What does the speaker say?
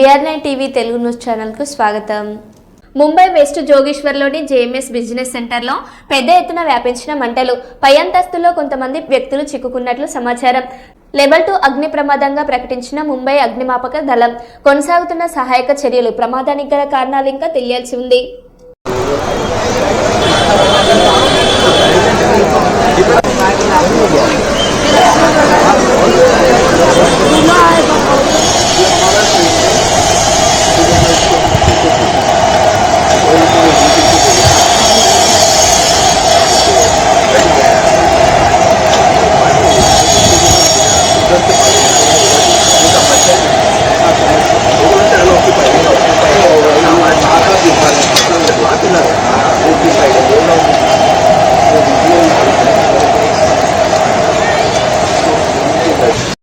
BR nine TV Telugu news ఛానల్కు స్వాగతం. Mumbai west జోగేశ్వర్లోని జేఎంఎస్ బిజినెస్ సెంటర్లో పెద్ద ఎత్తున వ్యాపించిన మంటలు. పై అంతస్తులో కొంతమంది వ్యక్తులు చిక్కుకున్నట్లు సమాచారం. లెవెల్ టూ అగ్ని ప్రమాదంగా ప్రకటించిన ముంబై అగ్నిమాపక దళం కొనసాగుతున్న సహాయక చర్యలు ప్రమాదానికి గల కారణాలు ఇంకా తెలియాల్సి ఉంది.